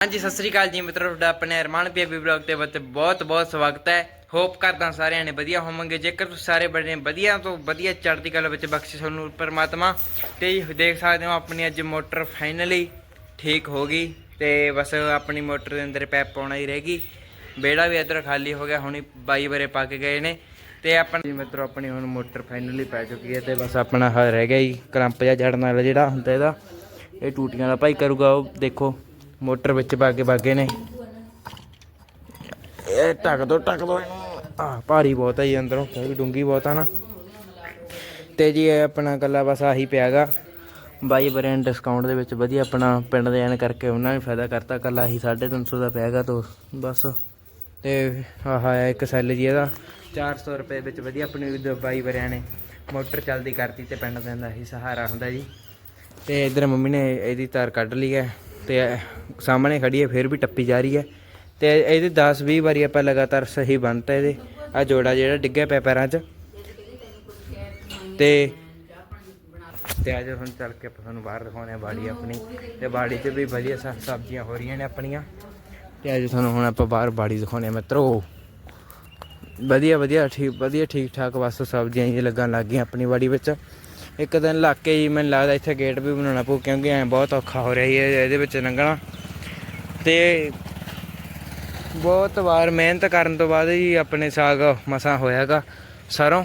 ਹਾਂਜੀ, ਸਤਿ ਸ੍ਰੀ ਅਕਾਲ ਜੀ ਮਿੱਤਰੋ, ਤੁਹਾਡਾ ਆਪਣੇ ਅਰਮਾਨ ਪੀਬੀ ਬਲੌਗ ਤੇ ਬੱਤੇ ਬਹੁਤ ਬਹੁਤ ਸਵਾਗਤ ਹੈ। ਹੋਪ ਕਰਦਾ ਸਾਰਿਆਂ ਨੇ ਵਧੀਆ ਹੋਵਾਂਗੇ। ਜੇਕਰ ਤੁਸੀਂ ਸਾਰੇ ਬੜੇ ਵਧੀਆ ਤੋਂ ਵਧੀਆ ਚੜ੍ਹਦੀ ਕਲਾ ਵਿੱਚ ਬਖਸ਼ਿਸ਼ ਤੁਹਾਨੂੰ ਪਰਮਾਤਮਾ, ਤੇ ਦੇਖ ਸਕਦੇ ਹੋ ਆਪਣੀ ਅੱਜ ਮੋਟਰ ਫਾਈਨਲੀ ਠੀਕ ਹੋ ਗਈ। ਤੇ ਬਸ ਆਪਣੀ ਮੋਟਰ ਦੇ ਅੰਦਰ ਪੈਪ ਪਾਉਣਾ ਹੀ ਰਹਿ ਗਈ। ਬੇੜਾ ਵੀ ਇੱਧਰ ਖਾਲੀ ਹੋ ਗਿਆ, ਹੁਣੀ ਬਾਈ ਬਰੇ ਪਾ ਕੇ ਗਏ ਨੇ। ਤੇ ਆਪਣੀ ਜੀ ਮਿੱਤਰੋ, ਆਪਣੀ ਹੁਣ ਮੋਟਰ ਫਾਈਨਲੀ ਪੈ ਚੁੱਕੀ ਹੈ ਤੇ ਬਸ ਆਪਣਾ ਹ ਰਹਿ ਗਿਆ ਜੀ। ਕਲੰਪ ਜਿਹਾ ਜੜਨ ਵਾਲਾ ਜਿਹੜਾ ਹੁੰਦਾ ਇਹਦਾ। ਇਹ ਟੂਟੀਆਂ ਦਾ ਭਾਈ ਕਰੂਗਾ ਉਹ, ਦੇਖੋ। ਮੋਟਰ ਵਿੱਚ ਪਾ ਕੇ ਬਾਗੇ ਨੇ। ਇਹ ਢੱਕ ਦੋ ਢੱਕ ਦੋ ਇਹਨੂੰ। ਆ ਭਾਰੀ ਬਹੁਤ ਹੈ ਜੀ ਅੰਦਰੋਂ, ਇਹ ਵੀ ਡੂੰਗੀ ਬਹੁਤ ਆ ਨਾ। ਤੇ ਜੀ ਇਹ ਆਪਣਾ ਕੱਲਾ ਬਸ ਆਹੀ ਪਿਆਗਾ। ਬਾਈ ਬਰੈਂਡ ਡਿਸਕਾਊਂਟ ਦੇ ਵਿੱਚ ਵਧੀਆ ਆਪਣਾ ਪਿੰਡ ਦੇ ਐਨ ਕਰਕੇ ਉਹਨਾਂ ਨੇ ਫਾਇਦਾ ਕਰਤਾ ਕੱਲਾ ਹੀ 350 ਦਾ ਪਿਆਗਾ ਤੋਂ, ਬਸ। ਤੇ ਆਹ ਹੈ ਇੱਕ ਸੈੱਲ ਜੀ ਇਹਦਾ 400 ਰੁਪਏ ਵਿੱਚ ਵਧੀਆ ਆਪਣੀ ਬਾਈ ਬਰਿਆਂ ਨੇ ਮੋਟਰ ਚੱਲਦੀ ਕਰਤੀ ਤੇ ਪਿੰਡ ਦੇ ਦਾ ਹੀ ਸਹਾਰਾ ਹੁੰਦਾ ਜੀ। ਤੇ ਇਧਰ ਮੰਮੀ ਨੇ ਇਹਦੀ ਤਾਰ ਕੱਢ ਲਈ ਹੈ। ਤੇ ਸਾਹਮਣੇ ਖੜੀ ਹੈ, ਫਿਰ ਵੀ ਟੱਪੀ ਜਾ ਰਹੀ ਹੈ। ਤੇ ਇਹਦੇ 10 20 ਵਾਰੀ ਆਪਾਂ ਲਗਾਤਾਰ ਸਹੀ ਬੰਨਤਾ ਇਹਦੇ। ਆ ਜੋੜਾ ਜਿਹੜਾ ਡਿੱਗਿਆ ਪਿਆ ਪੈਰਾਂ 'ਚ। ਤੇ ਤੇ ਅੱਜ ਹੁਣ ਚੱਲ ਕੇ ਆਪਾਂ ਤੁਹਾਨੂੰ ਬਾਹਰ ਦਿਖਾਉਂਦੇ ਆ ਬਾੜੀ ਆਪਣੀ। ਤੇ ਬਾੜੀ 'ਚ ਵੀ ਵਧੀਆ ਸਬ- ਸਬਜ਼ੀਆਂ ਹੋ ਰਹੀਆਂ ਨੇ ਆਪਣੀਆਂ। ਤੇ ਅੱਜ ਤੁਹਾਨੂੰ ਹੁਣ ਆਪਾਂ ਬਾਹਰ ਬਾੜੀ ਦਿਖਾਉਂਦੇ ਆ ਮਿੱਤਰੋ। ਵਧੀਆ ਵਧੀਆ, ਠੀਕ ਵਧੀਆ ਠੀਕ ਠਾਕ ਬਸ ਸਬਜ਼ੀਆਂ ਹੀ ਲੱਗਣ ਲੱਗ ਗਈਆਂ ਆਪਣੀ ਬਾੜੀ ਵਿੱਚ। ਇੱਕ ਦਿਨ ਲੱਗ ਕੇ ਹੀ ਮੈਨੂੰ ਲੱਗਦਾ ਇੱਥੇ ਗੇਟ ਵੀ ਬਣਾਉਣਾ ਪਊ ਕਿਉਂਕਿ ਐ ਬਹੁਤ ਔਖਾ ਹੋ ਰਿਹਾ ਹੈ ਇਹਦੇ ਵਿੱਚ ਲੰਘਣਾ। ਤੇ ਬਹੁਤ ਵਾਰ ਮਿਹਨਤ ਕਰਨ ਤੋਂ ਬਾਅਦ ਜੀ ਆਪਣੇ ਸਾਗ ਮਸਾਂ ਹੋਇਆਗਾ, ਸਰੋਂ।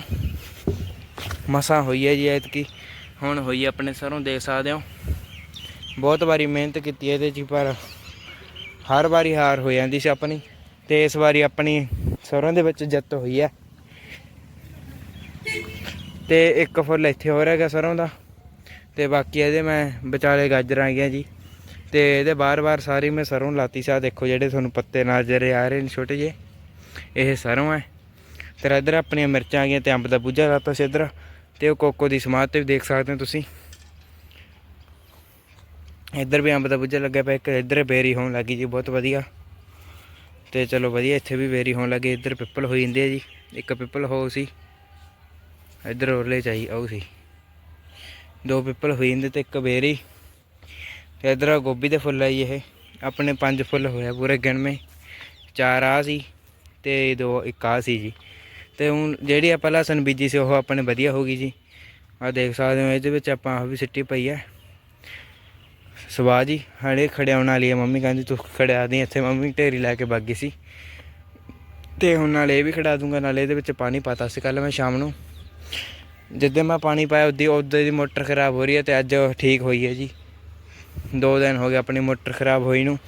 ਮਸਾਂ ਹੋਈ ਹੈ ਜੀ ਐਤਕੀ। ਹੁਣ ਹੋਈ ਆਪਣੇ ਸਰੋਂ, ਦੇਖ ਸਕਦੇ ਹੋ। ਬਹੁਤ ਵਾਰੀ ਮਿਹਨਤ ਕੀਤੀ ਇਹਦੇ 'ਚ, ਪਰ ਹਰ ਵਾਰੀ ਹਾਰ ਹੋ ਜਾਂਦੀ ਸੀ ਆਪਣੀ। ਤੇ ਇਸ ਵਾਰੀ ਆਪਣੀ ਸਰੋਂ ਦੇ ਵਿੱਚ ਜਿੱਤ ਹੋਈ ਹੈ। ਤੇ ਇੱਕ ਫੁੱਲ ਇੱਥੇ ਹੋ ਰਿਹਾ ਹੈਗਾ ਸਰੋਂ ਦਾ ਤੇ ਬਾਕੀ ਇਹਦੇ ਮੈਂ ਵਿਚਾਲੇ ਗਾਜਰਾਂ ਆ ਜੀ ਤੇ ਇਹਦੇ ਬਾਰ-ਬਾਰ ਸਾਰੀ ਮੈਂ ਸਰੋਂ ਲਾਤੀ ਸਾ। ਦੇਖੋ ਜਿਹੜੇ ਤੁਹਾਨੂੰ ਪੱਤੇ ਨਜ਼ਰ ਆ ਰਹੇ ਨੇ ਛੋਟੇ ਜਿਹੇ, ਇਹ ਸਰੋਂ ਹੈ। ਤੇ ਇੱਧਰ ਆਪਣੀਆਂ ਮਿਰਚਾਂ ਆ ਗਈਆਂ ਤੇ ਅੰਬ ਦਾ ਬੂਝਾ ਲਾਤਾ ਸੀ ਇੱਧਰ। ਤੇ ਉਹ ਕੋਕੋ ਦੀ ਸਮਾਧ ਤੇ ਵੀ ਦੇਖ ਸਕਦੇ ਹੋ ਤੁਸੀਂ। ਇੱਧਰ ਵੀ ਅੰਬ ਦਾ ਬੂਝਾ ਲੱਗਿਆ ਪਿਆ, ਇੱਕ ਇੱਧਰ ਬੇਰੀ ਹੋਣ ਲੱਗੀ ਜੀ, ਬਹੁਤ ਵਧੀਆ। ਤੇ ਚਲੋ ਵਧੀਆ, ਇੱਥੇ ਵੀ ਬੇਰੀ ਹੋਣ ਲੱਗੀ ਇੱਧਰ ਪਿੱਪਲ ਹੋਈ ਜਾਂਦੇ ਆ ਜੀ। ਇੱਕ ਪਿੱਪਲ ਹੋ ਸੀ। ਇੱਧਰ ਉਰਲੇ ਚਾਹੀ ਆਉ ਸੀ ਦੋ ਪਿੱਪਲ ਹੋਈ ਜਾਂਦੇ ਤੇ ਇੱਕ ਬੇਰੀ। ਤੇ ਇੱਧਰ ਗੋਭੀ ਦੇ ਫੁੱਲ ਆਈ ਇਹ। ਆਪਣੇ ਪੰਜ ਫੁੱਲ ਹੋਇਆ ਪੂਰੇ ਗਿਣਵੇਂ। ਚਾਰ ਆ ਸੀ ਤੇ ਦੋ, ਇੱਕ ਆ ਸੀ ਜੀ। ਤੇ ਹੁਣ ਜਿਹੜੀ ਆਪਾਂ ਲਸਣ ਬੀਜੀ ਸੀ, ਉਹ ਆਪਣੇ ਵਧੀਆ ਹੋ ਗਈ ਜੀ। ਆ ਦੇਖ ਸਕਦੇ ਹੋ, ਇਹਦੇ ਵਿੱਚ ਆਪਾਂ ਆਹ ਵੀ ਸਿੱਟੀ ਪਈ ਹੈ ਸਵਾਹ ਜੀ ਹੜੇ ਖੜਿਆਉਣ ਵਾਲੀ ਹੈ ਮੰਮੀ, ਕਹਿੰਦੀ ਤੂੰ ਖੜਿਆ ਦੀ ਇੱਥੇ। ਮੰਮੀ ਢੇਰੀ ਲੈ ਕੇ ਭੱਗ ਗਈ ਸੀ। ਤੇ ਹੁਣ ਨਾਲੇ ਇਹ ਵੀ ਖੜਾ ਦੂੰਗਾ, ਨਾਲੇ ਇਹਦੇ ਵਿੱਚ ਪਾਣੀ ਪਾਤਾ ਸੀ ਕੱਲ ਮੈਂ ਸ਼ਾਮ ਨੂੰ। ਜਿੱਦਾਂ ਮੈਂ ਪਾਣੀ ਪਾਇਆ ਉਦੀ ਉਦੋਂ ਦੀ ਮੋਟਰ ਖਰਾਬ ਹੋ ਰਹੀ ਹੈ ਤੇ ਅੱਜ ਠੀਕ ਹੋਈ ਹੈ ਜੀ। ਦੋ ਦਿਨ ਹੋ ਗਏ ਆਪਣੀ ਮੋਟਰ ਖਰਾਬ ਹੋਈ ਨੂੰ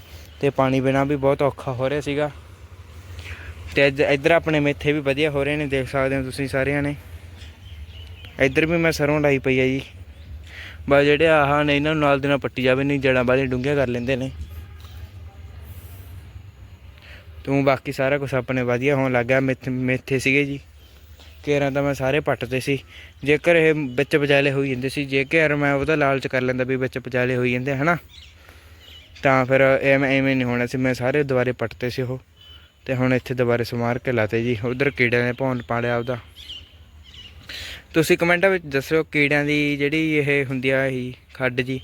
ਤੇ ਪਾਣੀ ਬਿਨਾ ਵੀ ਬਹੁਤ ਔਖਾ ਹੋ ਰਿਹਾ ਸੀਗਾ। ਤੇ ਅੱਜ ਇੱਧਰ ਆਪਣੇ ਮੇਥੇ ਵੀ ਵਧੀਆ ਹੋ ਰਹੇ ਨੇ, ਦੇਖ ਸਕਦੇ ਹੋ ਤੁਸੀਂ ਸਾਰਿਆਂ ਨੇ। ਇੱਧਰ ਵੀ ਮੈਂ ਸਰੋਂ ਲਾਈ ਪਈ ਹੈ ਜੀ। ਬਸ ਜਿਹੜੇ ਆਹ ਨੇ, ਇਹਨਾਂ ਨੂੰ ਨਾਲ ਦੇ ਨਾਲ ਪੱਟੀ ਜਾਵੇ, ਨਹੀਂ ਜੜਾਂ ਬਾਰੇ ਡੂੰਘੀਆਂ ਕਰ ਲੈਂਦੇ ਨੇ। ਤੂੰ ਬਾਕੀ ਸਾਰਾ ਕੁਝ ਆਪਣੇ ਵਧੀਆ ਹੋਣ ਲੱਗਾ ਮੇਥੇ ਮੇਥੇ ਸੀਗੇ ਜੀ। ਕੇਰਾਂ ਤਾਂ ਮੈਂ ਸਾਰੇ ਪੱਟਦੇ ਸੀ। ਜੇਕਰ ਇਹ ਵਿੱਚ ਵਿਚਾਲੇ ਹੋਈ ਜਾਂਦੇ ਸੀ, ਜੇਕਰ ਮੈਂ ਉਹਦਾ ਲਾਲਚ ਕਰ ਲੈਂਦਾ ਵੀ ਵਿੱਚ ਵਿਚਾਲੇ ਹੋਈ ਜਾਂਦੇ, ਹਨਾ? ਤਾਂ ਫਿਰ ਐਵੇਂ ਐਵੇਂ ਨਹੀਂ ਹੋਣਾ ਸੀ। ਮੈਂ ਸਾਰੇ ਦੁਬਾਰੇ ਪੱਟਦੇ ਸੀ ਉਹ। ਤੇ ਹੁਣ ਇੱਥੇ ਦੁਬਾਰੇ ਸਮਾਰ ਕੇ ਲਾਤੇ ਜੀ। ਉਧਰ ਕੀੜਿਆਂ ਨੇ ਭੌਂ ਪਾੜਿਆ ਉਹਦਾ ਤੁਸੀਂ ਕਮੈਂਟਾਂ ਵਿੱਚ ਦੱਸਿਓ ਕੀੜਿਆਂ ਦੀ ਜਿਹੜੀ ਇਹ ਹੁੰਦੀ ਆ ਇਹ ਖੱਡ ਜੀ,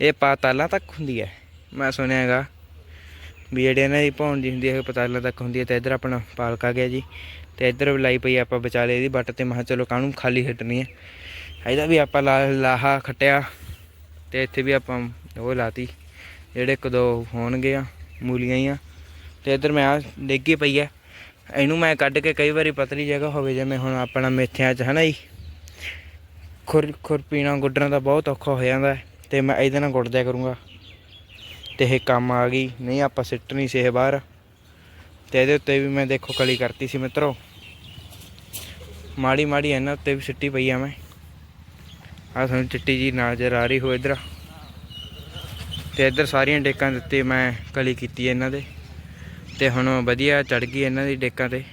ਇਹ ਪਾਤਾਲਾਂ ਤੱਕ ਹੁੰਦੀ ਹੈ? ਮੈਂ ਸੁਣਿਆ ਹੈਗਾ ਵੀ ਜਿਹੜੇ ਇਹਨਾਂ ਦੀ ਭੌਣ ਜੀ ਹੁੰਦੀ ਹੈ, ਇਹ ਪਤਾਲਾਂ ਤੱਕ ਹੁੰਦੀ ਹੈ। ਤੇ ਇੱਧਰ ਆਪਣਾ ਪਾਲਕ ਆ ਗਿਆ ਜੀ। ਤੇ ਇੱਧਰ ਲਾਈ ਪਈ ਆਪਾਂ ਵਿਚਾਲੇ ਇਹਦੀ ਬੱਟ ਤੇ ਮਹਾ ਚਲੋ ਕਾਹਨੂੰ ਖਾਲੀ ਹਟਣੀ ਹੈ ਇਹਦਾ ਵੀ ਆਪਾਂ ਲਾ, ਲਾਹਾ ਖਟਿਆ ਤੇ ਇੱਥੇ ਵੀ ਆਪਾਂ ਉਹ ਲਾਤੀ, ਜਿਹੜੇ ਇੱਕ ਦੋ ਹੋਣਗੇ ਆ, ਮੂਲੀਆਂ ਹੀ ਆ। ਤੇ ਇੱਧਰ ਮੈਂ ਆ ਡੇਗੀ ਪਈ ਆ। ਇਹਨੂੰ ਮੈਂ ਕੱਢ ਕੇ ਕਈ ਵਾਰੀ ਪਤਲੀ ਜਗ੍ਹਾ ਹੋਵੇ, ਜਿਵੇਂ ਹੁਣ ਆਪਣਾ ਮੇਥਿਆਂ 'ਚ ਹਨਾ ਜੀ। ਖੁਰ ਖੁਰਪੀਣਾ ਗੁੱਡਣਾ ਦਾ ਬਹੁਤ ਔਖਾ ਹੋ ਜਾਂਦਾ ਹੈ, ਤੇ ਮੈਂ ਇਹਦੇ ਨਾਲ ਗੁੱਡ ਦਿਆ ਕਰੂੰਗਾ। ਤੇ ਇਹ ਕੰਮ ਆ ਗਈ, ਨਹੀਂ ਆਪਾਂ ਸਿੱਟਣੀ ਸੀ ਇਹ ਬਾਹਰ। ਤੇ ਇਹਦੇ ਉੱਤੇ ਵੀ ਮੈਂ ਦੇਖੋ ਕਲੀ ਕਰਤੀ ਸੀ ਮਿੱਤਰੋ। ਮਾੜੀ ਮਾੜੀ ਇਹਨਾਂ ਉੱਤੇ ਵੀ ਸਿੱਟੀ ਪਈ ਆ ਮੈਂ। ਆ ਤੁਹਾਨੂੰ ਚਿੱਟੀ ਜੀ ਨਜ਼ਰ ਆ ਰਹੀ ਹੋ ਇਧਰ। ਤੇ ਇਧਰ ਸਾਰੀਆਂ ਡੇਕਾਂ ਦਿੱਤੀ ਮੈਂ ਕਲੀ ਕੀਤੀ ਇਹਨਾਂ ਦੇ। ਤੇ ਹੁਣ ਵਧੀਆ ਚੜ ਗਈ ਇਹਨਾਂ ਦੀ ਡੇਕਾਂ ਤੇ।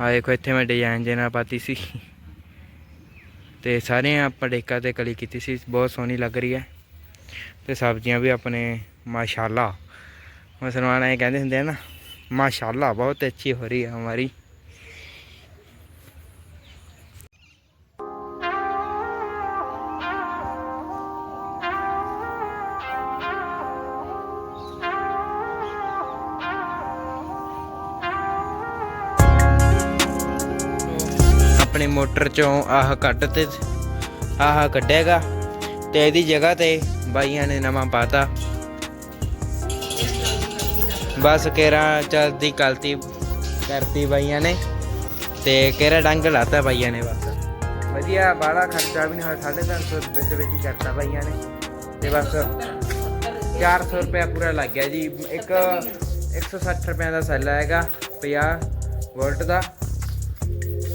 ਆ ਦੇਖੋ, ਇੱਥੇ ਮੈਂ ਡਿਜ਼ਾਈਨ ਜੇ ਨਾਲ ਪਾਤੀ ਸੀ। ਤੇ ਸਾਰੇ ਆਪਾਂ ਡੇਕਾਂ ਤੇ ਕਲੀ ਕੀਤੀ ਸੀ, ਬਹੁਤ ਸੋਹਣੀ ਲੱਗ ਰਹੀ ਹੈ ਤੇ ਸਬਜ਼ੀਆਂ ਵੀ ਆਪਣੇ ਮਾਸ਼ਾਅੱਲਾ। ਮੁਸਲਮਾਨ ਐ ਕਹਿੰਦੇ ਹੁੰਦੇ ਆ ਨਾ, ਮਾਸ਼ਾਅੱਲਾ ਬਹੁਤ ਅੱਛੀ ਹੋ ਰਹੀ ਹੈ ਹਮਾਰੀ। ਆਪਣੀ ਮੋਟਰ ਚੋਂ ਆਹ ਕੱਟ ਤੇ ਆਹ ਕੱਢੇਗਾ ਤੇ ਇਹਦੀ ਜਗ੍ਹਾ ਤੇ ਬਾਈਆਂ ਨੇ ਨਵਾਂ ਪਾਤਾ। ਬਸ ਕੇਰਾ ਚਲਦੀ ਕਲਤੀ ਕਰਤੀ ਬਾਈਆਂ ਨੇ ਤੇ ਕੇਰਾ ਡੰਗ ਲਾਤਾ ਬਾਈਆਂ ਨੇ ਬਸ। ਵਧੀਆ ਬਾਲਾ ਖਰਚਾ ਵੀ ਨਹੀਂ ਹੋਇਆ 350 ਰੁਪਏ ਦੇ ਵਿੱਚ ਹੀ ਕਰਤਾ ਬਾਈਆਂ ਨੇ। ਤੇ ਬਸ 400 ਰੁਪਏ ਪੂਰਾ ਲੱਗ ਗਿਆ ਜੀ। ਇੱਕ 160 ਰੁਪਏ ਦਾ ਸੈੱਲ ਆਏਗਾ 50 ਵੋਲਟ ਦਾ।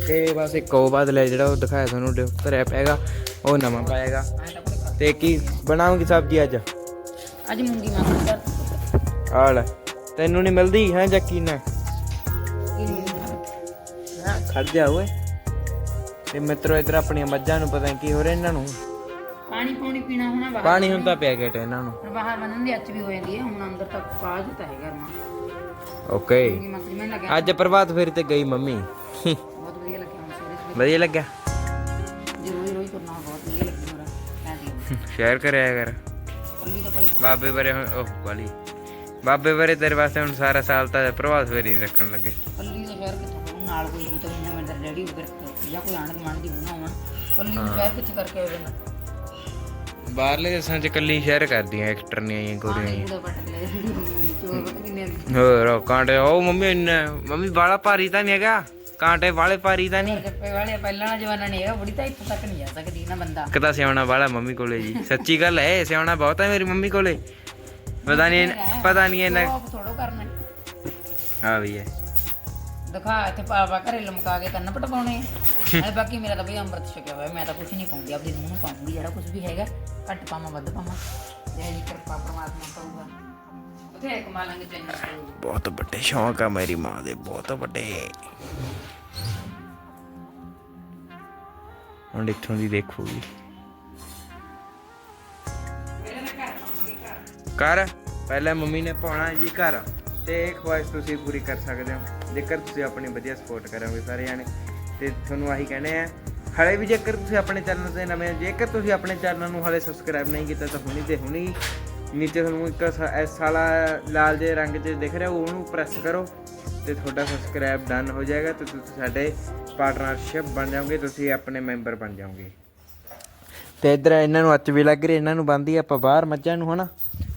ਤੇ ਬਸ ਇੱਕ ਉਹ ਬਦਲਿਆ ਜਿਹੜਾ ਉਹ ਦਿਖਾਇਆ ਤੁਹਾਨੂੰ ਭਰਿਆ ਪਏਗਾ ਉਹ ਨਵਾਂ ਪਾਏਗਾ। ਤੇ ਕੀ ਬਣਾਉਂਗੀ ਸਬਜ਼ੀ ਅੱਜ? ਅੱਜ ਮੂੰਗੀ ਮਾਸੀ ਸਰ ਆ ਲੈ ਤੈਨੂੰ ਨਹੀਂ ਮਿਲਦੀ ਹੈ ਜੱਕੀ ਨਾ। ਖੜ ਜਾ ਓਏ। ਤੇ ਮਿੱਤਰੋ ਇਧਰ ਆਪਣੀਆਂ ਮੱਝਾਂ ਨੂੰ ਪਤਾ ਨਹੀਂ ਕੀ ਹੋ ਰਿਹਾ ਇਹਨਾਂ ਨੂੰ। ਪਾਣੀ ਪੌਣੀ ਪੀਣਾ ਹੋਣਾ ਬਾਹਰ ਪਾਣੀ ਹੁੰਦਾ ਪਿਆ ਗੇਟ ਇਹਨਾਂ ਨੂੰ। ਪਰ ਬਾਹਰ ਬੰਨਣ ਦੀ ਅੱਚ ਵੀ ਹੋ ਜਾਂਦੀ ਹੈ ਹੁਣ ਅੰਦਰ ਤੱਕ ਪਾਜ ਤਾਂ ਹੈ ਗਰਮਾ ਓਕੇ ਮੂੰਗੀ ਅੱਜ ਪ੍ਰਭਾਤ ਫੇਰੀ ਤੇ ਗਈ ਮੰਮੀ। ਵਧੀਆ ਲੱਗਿਆ? ਜੇ ਰੋਜ਼ ਰੋਜ਼ ਤੁਰਨਾ ਬਹੁਤ ਵਧੀਆ ਲੱਗਦਾ ਮੇਰਾ ਕਹਿੰਦੀ ਸ਼ੇਅਰ ਕਰਿਆ ਕਰ। ਕੱਲੀ ਤਾਂ ਕੱਲੀ ਬਾਬੇ ਬਾਰੇ ਹੁਣ ਉਹ ਵਾਲੀ ਬਾਬੇ ਬਾਰੇ ਤੇਰੇ ਵਾਸਤੇ ਹੁਣ ਸਾਰਾ ਸਾਲ ਤਾਂ ਪ੍ਰਭਾਤ ਫੇਰੀ ਨਹੀਂ ਰੱਖਣ ਲੱਗੇ। ਕੱਲੀ ਦਾ ਸ਼ਹਿਰ ਕਿੱਥੋਂ ਹੋਊ? ਨਾਲ ਕੋਈ ਹੋਊ ਤਾਂ ਮੇਰਾ ਡੈਡੀ ਉਗਰ ਜਾਂ ਕੋਈ ਆਣ ਕਮਾਂਡ ਦੀ ਬਣਾ ਹੋਣਾ ਕੱਲੀ ਨੂੰ ਸ਼ਹਿਰ ਕਿੱਥੇ ਕਰਕੇ ਆਵੇ ਨਾ ਬਾਹਰਲੇ ਦੇਸ਼ਾਂ 'ਚ ਕੱਲੀ ਸ਼ੇਅਰ ਕਰਦੀਆਂ ਐਕਟਰ ਨਹੀਂ ਆਈਆਂ ਗੋਰੀਆਂ ਆਈਆਂ। ਉਹਦਾ ਪਟ ਲੈ ਚੋਰ ਪਤਾ ਕਿੰਨੇ ਆ। ਹੋਰ ਉਹ ਕਾਂਟੇ ਉਹ ਮੰਮੀ ਇੰਨਾ ਮੰਮੀ ਬਾਲਾ ਭਾਰੀ ਤਾਂ ਨਹੀਂ ਹੈਗਾ। ਕਾਂਟੇ ਵਾਲੇ ਭਾਰੀ ਤਾਂ ਨਹੀਂ। ਗੱਪੇ ਵਾਲੇ ਪਹਿਲਾਂ ਦਾ ਜਮਾਨਾ ਨਹੀਂ ਹੈਗਾ ਬੁੜੀ ਤਾਂ ਇੱਥੋਂ ਤੱਕ ਨਹੀਂ ਜਾ ਸਕਦੀ ਨਾ ਬੰਦਾ। ਇੱਕ ਤਾਂ ਸਿਆਉਣਾ ਵਾਲਾ ਮੰਮੀ ਕੋਲੇ ਜੀ। ਸੱਚੀ ਗੱਲ ਹੈ ਸਿਆਉਣਾ ਬਹੁਤ ਹੈ ਮੇਰੀ ਮੰਮੀ ਕੋਲੇ। ਪਤਾ ਨਹੀਂ ਪਤਾ ਨਹੀਂ ਇਹਨਾਂ ਥੋੜੋ ਕਰਨਾ। ਹੈ। ਵੀ ਹੈ। ਦਿਖਾ ਇੱਥੇ ਪਾਵਾ ਘਰੇ ਲਮਕਾ ਕੇ ਕੰਨ ਪਟਵਾਉਣੇ ਐ ਬਾਕੀ ਮੇਰਾ ਤਾਂ ਬਈ ਅੰਮ੍ਰਿਤ ਛਕਿਆ ਹੋਇਆ ਮੈਂ ਤਾਂ ਕੁਝ ਨਹੀਂ ਪਾਉਂਦੀ ਆਪਣੀ ਨੂੰਹ ਨੂੰ ਪਾਉਂਗੀ ਜਿਹੜਾ ਕੁਝ ਵੀ ਹੈਗਾ ਘੱਟ ਪਾਵਾਂ ਵੱਧ ਪਾਵਾਂ। ਜੈ ਜੀ ਕਿਰਪਾ ਪ੍ਰਮਾਤਮਾ ਕਰੂਗਾ। ਇੱਕ ਬਹੁਤ ਵੱਡੇ ਸ਼ੌਂਕ ਆ ਮੇਰੀ ਮਾਂ ਦੇ ਬਹੁਤ ਵੱਡੇ। ਹੁਣ ਇੱਥੋਂ ਦੀ ਦੇਖੂਗੀ ਕਰ ਪਹਿਲਾਂ ਮੰਮੀ ਨੇ ਪਾਉਣਾ ਜੀ ਘਰ। ਤੇ ਇਹ ਖੁਆਇਸ਼ ਤੁਸੀਂ ਪੂਰੀ ਕਰ ਸਕਦੇ ਹੋ। ਜੇਕਰ ਤੁਸੀਂ ਆਪਣੀ ਵਧੀਆ ਸਪੋਰਟ ਕਰੋਗੇ ਸਾਰੇ ਜਾਣੇ ਤੇ ਤੁਹਾਨੂੰ ਆਹੀ ਕਹਿੰਦੇ ਆ ਹਲੇ ਵੀ ਜੇਕਰ ਤੁਸੀਂ ਆਪਣੇ ਚੈਨਲ ਤੇ ਨਵੇਂ ਜੇਕਰ ਤੁਸੀਂ ਆਪਣੇ ਚੈਨਲ ਨੂੰ ਹਲੇ ਸਬਸਕ੍ਰਾਈਬ ਨਹੀਂ ਕੀਤਾ ਤਾਂ ਹੁਣੀ ਤੇ ਹੁਣੀ ਨੀਚੇ ਤੁਹਾਨੂੰ ਇੱਕ ਸ- ਇਸ ਵਾਲਾ ਲਾਲ ਜੇ ਰੰਗ 'ਚ ਦਿਖ ਰਿਹਾ ਉਹਨੂੰ ਪ੍ਰੈਸ ਕਰੋ ਤੇ ਤੁਹਾਡਾ ਸਬਸਕ੍ਰਾਈਬ ਡਨ ਹੋ ਜਾਏਗਾ ਤੇ ਤੁਸੀਂ ਸਾਡੇ ਪਾਰਟਨਰਸ਼ਿਪ ਬਣ ਜਾਓਗੇ ਤੁਸੀਂ ਆਪਣੇ ਮੈਂਬਰ ਬਣ ਜਾਓਗੇ। ਤੇ ਇਧਰ ਇਹਨਾਂ ਨੂੰ ਅੱਚ ਵੀ ਲੱਗ ਰਹੀ ਇਹਨਾਂ ਨੂੰ ਬੰਦੀ ਆਪਾਂ ਬਾਹਰ ਮੱਝਾਂ ਨੂੰ ਹਨਾ?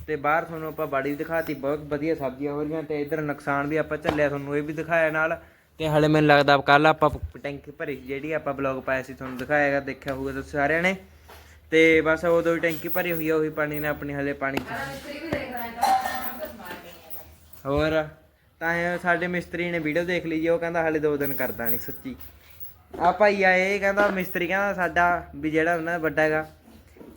ਤੇ ਬਾਹਰ ਤੁਹਾਨੂੰ ਆਪਾਂ ਬਾੜੀ ਦਿਖਾਤੀ ਬਹੁਤ ਵਧੀਆ ਸਬਜ਼ੀਆਂ ਹੋ ਰਹੀਆਂ ਤੇ ਇਧਰ ਨੁਕਸਾਨ ਵੀ ਆਪਾਂ ਝੱਲਿਆ ਤੁਹਾਨੂੰ ਇਹ ਵੀ ਦਿਖਾਇਆ ਨਾਲ। ਤੇ ਹਲੇ ਮੈਨੂੰ ਲੱਗਦਾ ਕੱਲ ਆਪਾਂ ਟੈਂਕੀ ਭਰੀ ਜਿਹੜੀ ਆਪਾਂ ਬਲੌਗ ਪਾਇਆ ਸੀ ਤੁਹਾਨੂੰ ਦਿਖਾਇਆਗਾ ਦੇਖਿਆ ਹੋਊਗਾ ਤੁਸੀਂ ਸਾਰਿਆਂ ਨੇ। ਤੇ ਬਸ ਉਦੋਂ ਹੀ ਟੈਂਕੀ ਭਰੀ ਹੋਈ ਆ, ਉਹੀ ਪਾਣੀ ਨੇ ਆਪਣੀ ਹਲੇ ਪਾਣੀ ਚ। ਹੋਰ, ਤਾਂ ਇਹ ਸਾਡੇ ਮਿਸਤਰੀ ਨੇ ਵੀਡੀਓ ਦੇਖ ਲਈ ਜੀ, ਉਹ ਕਹਿੰਦਾ ਹਲੇ ਦੋ ਦਿਨ ਕਰਦਾ ਨਹੀਂ ਸੱਚੀ। ਆ ਭਾਈ ਆਏ ਕਹਿੰਦਾ ਮਿਸਤਰੀ ਕਹਿੰਦਾ ਸਾਡਾ ਵੀ ਜਿਹੜਾ ਉਹਨਾਂ ਦਾ ਵੱਡਾ ਹੈਗਾ,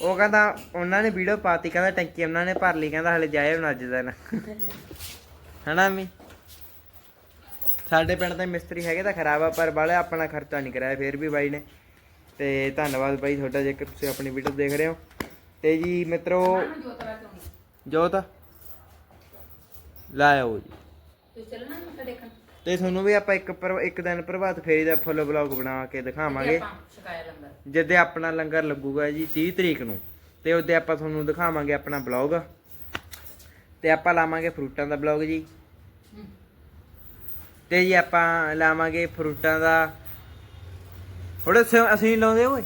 ਉਹ ਕਹਿੰਦਾ ਉਹਨਾਂ ਨੇ ਵੀਡੀਓ ਪਾਤੀ, ਕਹਿੰਦਾ ਟੈਂਕੀ ਉਹਨਾਂ ਨੇ ਭਰ ਲਈ, ਕਹਿੰਦਾ ਹਲੇ ਜਾਏ ਹੁਣ ਅੱਜ ਦਿਨ। ਹਨਾ ਮੀ ਸਾਡੇ ਪਿੰਡ ਦੇ ਮਿਸਤਰੀ ਹੈਗੇ ਤਾਂ ਖਰਾਬ ਆ, ਪਰ ਬਾਲੇ ਆਪਣਾ ਖਰਚਾ ਨਹੀਂ ਕਰਾਇਆ, ਫੇਰ ਵੀ ਬਾਈ ਨੇ। ਤੇ ਧੰਨਵਾਦ ਬਾਈ ਤੁਹਾਡਾ ਜੇਕਰ ਤੁਸੀਂ ਆਪਣੀ ਵੀਡੀਓ ਦੇਖ ਰਹੇ ਹੋ। ਤੇ ਜੀ ਮਿੱਤਰੋ ਜੋਤ ਲਾਇਓ ਜੀ। ਤੂੰ ਚੱਲਣਾ ਮੱਥਾ ਤੇ ਤੁਹਾਨੂੰ ਵੀ ਆਪਾਂ ਇੱਕ ਪਰ ਇੱਕ ਦਿਨ ਪ੍ਰਭਾਤ ਫੇਰੀ ਦਾ ਫੁੱਲ ਵਲੌਗ ਬਣਾ ਕੇ ਦਿਖਾਵਾਂਗੇ। ਜਿੱਦੇ ਆਪਣਾ ਲੰਗਰ ਲੱਗੂਗਾ ਜੀ 30 ਤਰੀਕ ਨੂੰ। ਤੇ ਉਹਦੇ ਆਪਾਂ ਤੁਹਾਨੂੰ ਦਿਖਾਵਾਂਗੇ ਆਪਣਾ ਬਲੌਗ ਤੇ ਆਪਾਂ ਲਾਵਾਂਗੇ ਫਰੂਟਾਂ ਦਾ ਬਲੌਗ ਜੀ। ਤੇ ਜੀ ਆਪਾਂ ਲਾਵਾਂਗੇ ਫਰੂਟਾਂ ਦਾ ਥੋੜੇ ਅਸੀਂ ਨੀ ਲਾਉਂਦੇ ਓਏ